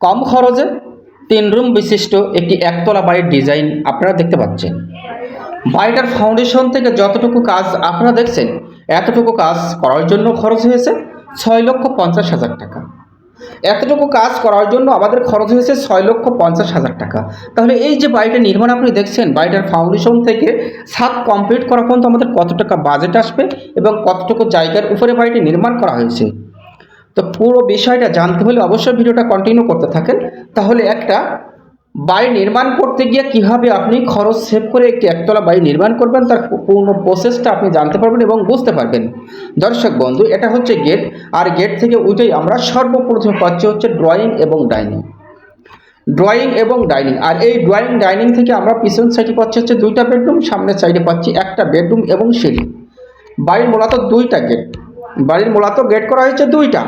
কম খরচে তিন রুম বিশিষ্ট একটি একতলা বাড়ির ডিজাইন আপনারা দেখতে পাচ্ছেন। বাড়িটার ফাউন্ডেশন থেকে যতটুকু কাজ আপনারা দেখছেন, এতটুকু কাজ করার জন্য খরচ হয়েছে ছয় লক্ষ পঞ্চাশ হাজার টাকা। এতটুকু কাজ করার জন্য আমাদের খরচ হয়েছে ছয় লক্ষ পঞ্চাশ হাজার টাকা। তাহলে এই যে বাড়িটা নির্মাণ আপনি দেখছেন, বাড়িটার ফাউন্ডেশন থেকে ছাদ কমপ্লিট করা পর্যন্ত আমাদের কত টাকা বাজেট আসবে এবং কতটুকু জায়গার উপরে বাড়িটি নির্মাণ করা হয়েছে? তো পুরো বিষয়টা জানতে হলে অবশ্যই ভিডিওটা কন্টিনিউ করতে থাকেন। তাহলে একটা বাড়ি নির্মাণ করতে গিয়ে কীভাবে আপনি খরচ সেভ করে একটি একতলা বাড়ি নির্মাণ করবেন, তার পূর্ণ প্রসেসটা আপনি জানতে পারবেন এবং বুঝতে পারবেন। দর্শক বন্ধু, এটা হচ্ছে গেট আর গেট থেকে উঠেই আমরা সর্বপ্রথম পাচ্ছি হচ্ছে ড্রয়িং এবং ডাইনিং ড্রয়িং এবং ডাইনিং আর এই ড্রয়িং ডাইনিং থেকে আমরা পিছন সাইডে পাচ্ছি হচ্ছে দুইটা বেডরুম সামনের সাইডে পাচ্ছি একটা বেডরুম এবং সিঁড়ি। বাড়ির মূলত দুইটা গেট বাড়ির মূলত গেট করা হয়েছে দুইটা।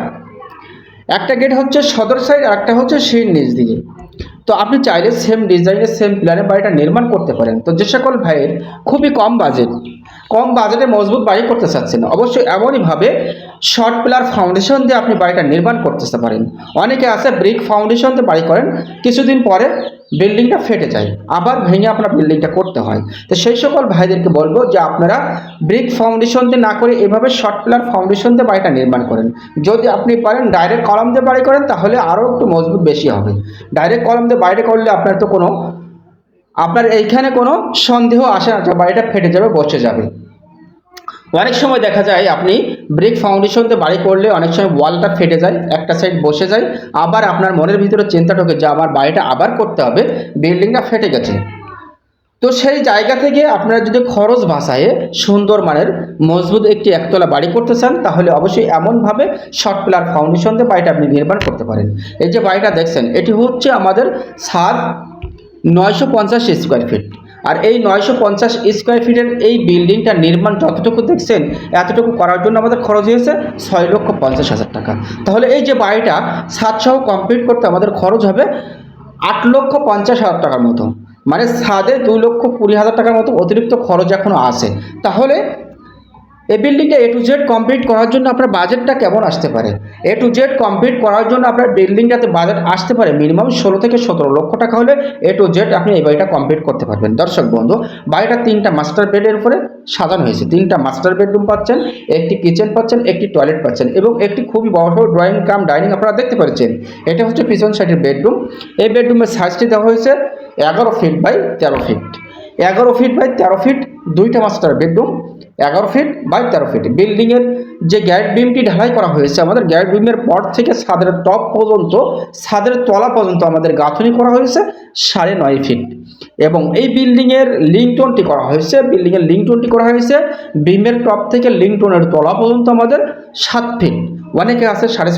একটা গেট হচ্ছে সদর সাইড আর একটা হচ্ছে সেই নিচ দিকে। তো আপনি চাইলে সেম ডিজাইনের সেম প্ল্যানে বাড়িটা নির্মাণ করতে পারেন। তো যে সকল ভাইয়ের খুবই কম বাজেট কম বাজেটে মজবুত বাড়ি করতে চাচ্ছেন, অবশ্যই এমনইভাবে শর্ট পিলার ফাউন্ডেশন দিয়ে আপনি বাড়িটা নির্মাণ করতে পারেন। অনেকে আছে ব্রিক ফাউন্ডেশন দিয়ে বাড়ি করেন, কিছুদিন পরে বিল্ডিংটা ফেটে যায়, আবার ভেঙে আপনার বিল্ডিংটা করতে হয়। তো সেই সকল ভাইদেরকে বলব যে আপনারা ব্রিক ফাউন্ডেশন দিয়ে না করে এভাবে শর্ট পিলার ফাউন্ডেশন দিয়ে বাড়িটা নির্মাণ করেন। যদি আপনি পারেন ডাইরেক্ট কলম দিয়ে বাড়ি করেন, তাহলে আরও একটু মজবুত বেশি হবে। ডাইরেক্ট কলম দিয়ে বাইরে করলে আপনার তো কোনো, আপনার এইখানে কোনো সন্দেহ আসে না, যে বাড়িটা ফেটে যাবে, বসে যাবে। অনেক সময় দেখা যায়, আপনি ব্রিক ফাউন্ডেশন দিয়ে বাড়ি করলে অনেক সময় ওয়ালটা ফেটে যায়, একটা সাইড বসে যায়, আবার আপনার মনের ভিতরে চিন্তা ঢোকে যে আমার বাড়িটা আবার করতে হবে বিল্ডিংটা ফেটে গেছে। তো সেই জায়গা থেকে আপনারা যদি খরচ ভাষায় সুন্দর মানের মজবুত একটি একতলা বাড়ি করতে চান, তাহলে অবশ্যই এমনভাবে শর্ট পিলার ফাউন্ডেশন দিয়ে বাড়িটা আপনি নির্মাণ করতে পারেন। এই যে বাড়িটা দেখছেন, এটি হচ্ছে আমাদের সাত নয়শো পঞ্চাশ স্কোয়ার ফিট আর এই নয়শো পঞ্চাশ স্কোয়ার ফিটের এই বিল্ডিংটা নির্মাণ যতটুকু দেখছেন, এতটুকু করার জন্য আমাদের খরচ হয়েছে ছয় লক্ষ পঞ্চাশ হাজার টাকা। তাহলে এই যে বাড়িটা সাতসহ কমপ্লিট করতে আমাদের খরচ হবে আট লক্ষ পঞ্চাশ হাজার টাকার মতো। মানে ছাদে দুই লক্ষ কুড়ি হাজার টাকার মতো অতিরিক্ত খরচ এখনও আসে তাহলে এই বিল্ডিংটা এ টু জেড কমপ্লিট করার জন্য আপনার বাজেটটা কেমন আসতে পারে? এ টু জেড কমপ্লিট করার জন্য আপনার বিল্ডিংটাতে বাজেট আসতে পারে মিনিমাম ষোলো থেকে সতেরো লক্ষ টাকা হলে এ টু জেড আপনি এই বাড়িটা কমপ্লিট করতে পারবেন। দর্শক বন্ধু, বাড়িটা তিনটা মাস্টার বেডের উপরে সাজানো হয়েছে। তিনটা মাস্টার বেডরুম পাচ্ছেন, একটি কিচেন পাচ্ছেন, একটি টয়লেট পাচ্ছেন এবং একটি খুবই বড় সড়ো ড্রয়িং কাম ডাইনিং আপনারা দেখতে পাচ্ছেন এটা হচ্ছে পিছন সাইডের বেডরুম এই বেডরুমের সাইজটি দেওয়া হয়েছে এগারো ফিট বাই তেরো ফিট এগারো ফিট বাই তেরো ফিট দুইটা মাস্টার বেডরুম এগারো ফিট বাই তেরো ফিট বিল্ডিংয়ের যে গ্যাট বিমটি ঢালাই করা হয়েছে, আমাদের গ্যাট বিমের পর থেকে ছাদের টপ পর্যন্ত, ছাদের তলা পর্যন্ত আমাদের গাঁথনি করা হয়েছে সাড়ে নয় ফিট এবং এই বিল্ডিংয়ের লিংটনটি করা হয়েছে বিল্ডিংয়ের লিংটনটি করা হয়েছে বিমের টপ থেকে লিংটনের তলা পর্যন্ত আমাদের সাত ফিট অনেকে আছে সাড়ে